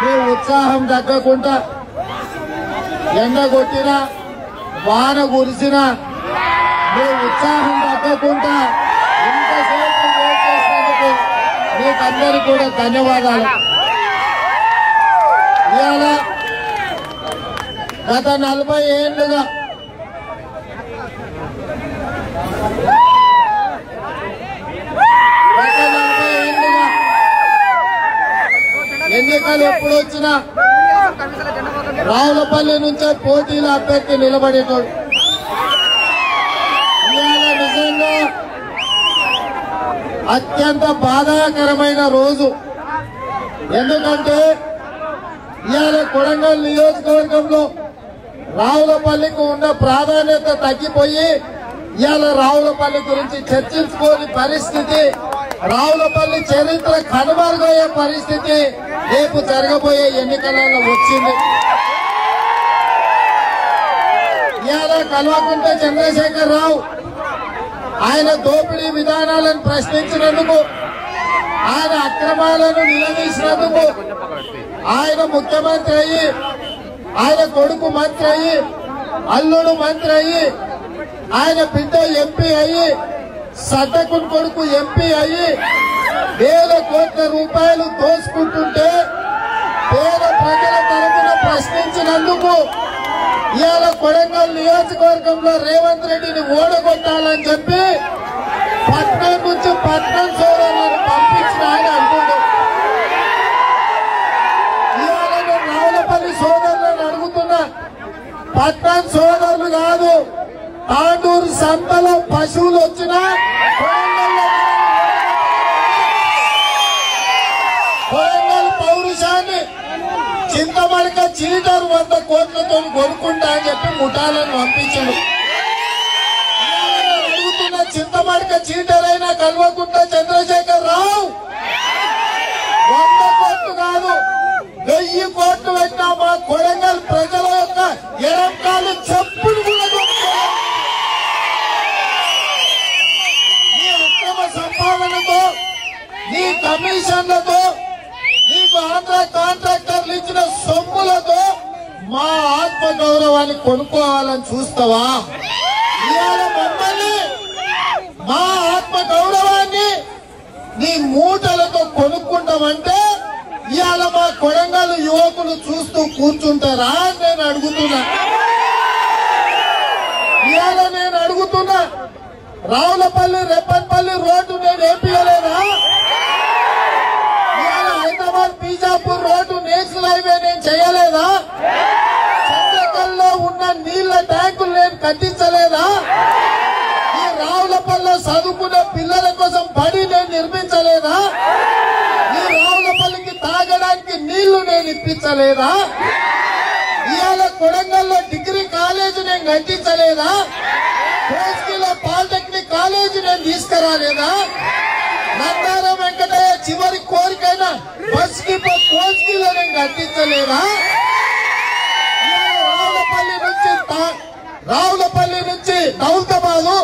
మీ ఉత్సాహం తగ్గకుండా ఎండ కొట్టినా వాన కురిసినా మీ ఉత్సాహం తగ్గకుండా ఇంతసేపు చేసినందుకు మీకందరికీ కూడా ధన్యవాదాలు. ఇవాళ గత నలభై ఏళ్ళుగా గత నలభై ఏళ్ళుగా ఎన్నికలు ఎప్పుడు వచ్చినా రావులపల్లి నుంచే పోటీల అభ్యర్థి నిలబడేటోడు. ఇవాళ నిజంగా అత్యంత బాధాకరమైన రోజు. ఎందుకంటే ఇవాళ కొడంగల్ నియోజకవర్గంలో రావులపల్లికి ఉన్న ప్రాధాన్యత తగ్గిపోయి ఇవాళ రావులపల్లి గురించి చర్చించుకోని పరిస్థితి రావులపల్లి చరిత్ర కనుమరుగయ్యే పరిస్థితి. రేపు జరగబోయే ఎన్నికలలో వచ్చింది. ఇవాళ కల్వకుంట్ల చంద్రశేఖర్ రావు ఆయన దోపిడీ విధానాలను ప్రశ్నించినందుకు ఆయన అక్రమాలను నిలదీసినందుకు ఆయన ముఖ్యమంత్రి అయ్యి ఆయన కొడుకు మంత్రి అయ్యి అల్లుడు మంత్రి అయ్యి ఆయన బిడ్డ ఎంపీ అయ్యి సద్దకుని కొడుకు ఎంపీ అయ్యి వేల కోట్ల రూపాయలు దోసుకుంటుంటే పేద ప్రజల తరఫున ప్రశ్నించినందుకు ఇవాళ కొడంగల్ నియోజకవర్గంలో రేవంత్ రెడ్డిని ఓడగొట్టాలని చెప్పి పట్నం నుంచి పట్నం సోదరులను పంపించిన ఆయన అంటుండు. ఇవాళ నేను రావులపల్లి సోదరులను అడుగుతున్నా. పట్నం సోదరులు కాదు తాండూరు సంతలో పశువులు వచ్చినా వరంగల్ పౌరుషాన్ని చింతమడక చీటర్ వంద కోట్లతో కొనుక్కుంటా అని చెప్పి ముఠాలను పంపించాడు అడుగుతున్న చింతమడక చీటర్ అయినా కల్వకుంట చంద్రశేఖర్ రావు వంద కోట్లు కాదు వెయ్యి కోట్లు పెట్టినా మా కొడంగల్ ప్రజల యొక్క ఎరంకాలు చెప్పులు కూడా కొనుక్కోలేదు. అక్రమ సంపాదనతో నీ కమిషన్లతో ఆంధ్ర కాంట్రాక్టర్లు ఇచ్చిన సొమ్ములతో మా ఆత్మ గౌరవాన్ని కొనుక్కోవాలని చూస్తావా? ఇవాళ మమ్మల్ని మా ఆత్మ గౌరవాన్ని నీ మూటలతో కొనుక్కుంటామంటే ఇవాళ మా కొడంగల్ యువకులు చూస్తూ కూర్చుంటారా అని నేను అడుగుతున్నా. ఇవాళ నేను అడుగుతున్నా రావులపల్లి రెప్పన్పల్లి రోడ్డు నేను వేపియలేదా Hyderabad Bijapur road national highway నేను చేయలేదా? చంద్రకల్లో ఉన్న నీళ్ళ ట్యాంకులు నేను కట్టించలేదా? ఈ రావులపల్లిలో చదువుకునే పిల్లల కోసం బడి నేను నిర్మించలేదా? ఈ రావులపల్లికి తాగడానికి నీళ్ళు నేను ఇప్పించలేదా? ఇవాళ కొడంగల్లో డిగ్రీ కాలేజ్ నేను కట్టించలేదా? కోస్కిలో పాలిటెక్నిక్ కాలేజ్ నేను తీసుకురాలేదా? చివరి కోరికైనా బస్కి కోచ్ నేను కట్టించలేదా రావులపల్లి నుంచి రావులపల్లి నుంచి దౌల్తాబాదు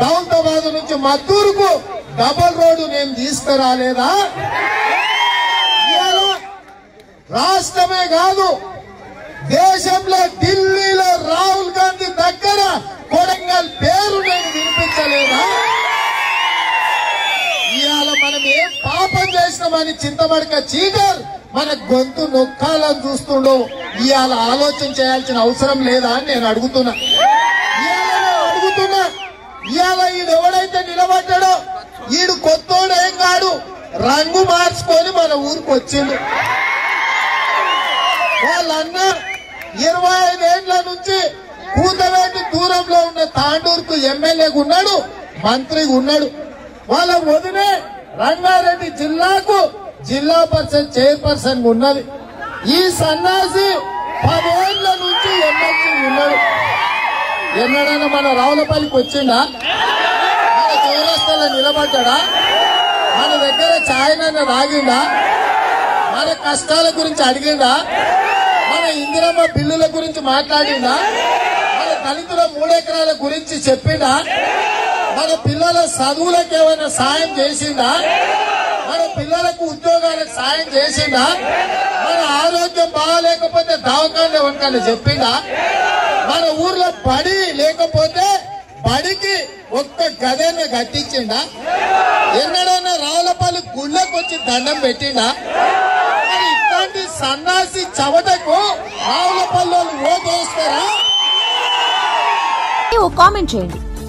దౌల్తాబాదు నుంచి మద్దూరుకు డబల్ రోడ్డు నేను తీసుకురాలేదా? రాష్ట్రమే కాదు దేశంలో ఢిల్లీలో రాహుల్ గాంధీ దగ్గర కొడంగల్ పేరు నేను వినిపించలేదా? చేసినామని చింతమడక చీటర్ మన గొంతు నొక్కాలని చూస్తుండో ఇవాళ ఆలోచన చేయాల్సిన అవసరం లేదా అని నేను అడుగుతున్నా. ఇవాళ అడుగుతున్నా. ఇవాళ ఈడు ఎవడైతే నిలబడ్డాడో ఈడు కొత్తోడేం కాడు రంగు మార్చుకొని మన ఊరికి వచ్చిండు. వాళ్ళన్న ఇరవై ఐదేళ్ళ నుంచి కూతవేటి దూరంలో ఉన్న తాండూరుకు ఎమ్మెల్యేగా ఉన్నాడు మంత్రిగా ఉన్నాడు వాళ్ళ వదిలే రంగారెడ్డి జిల్లాకు జిల్లా పరిషత్ చైర్పర్సన్ ఉన్నది. ఈ సన్నాసి పదేళ్ళ నుంచి ఎమ్మెల్సీ ఉన్నాడు ఎన్నడైనా మన రావులపల్లికి వచ్చిందా మన చౌరస్తాలో నిలబడ్డా? మన దగ్గర ఛాయనైనా రాగిందా మన కష్టాల గురించి అడిగిందా మన ఇందిరమ్మ బిల్లుల గురించి మాట్లాడిందా మన దళితుల మూడెకరాల గురించి చెప్పిందా మన పిల్లల చదువులకు ఏమైనా సాయం చేసిందా? మన పిల్లలకు ఉద్యోగాలకు సాయం చేసిందా? మన ఆరోగ్యం బాగాలేకపోతే దవాఖాన్లో ఎవరికైనా చెప్పిందా? మన ఊర్లో బడి లేకపోతే బడికి ఒక్క గదైనా కట్టించిందా? ఎన్నడైనా రావులపల్లి గుళ్ళకు వచ్చి దండం పెట్టిందా? ఇట్లాంటి సన్నాసి చవటకు రావులపల్లి వాళ్ళు ఓటేస్తారా ఓ కామెంట్ చేయండి.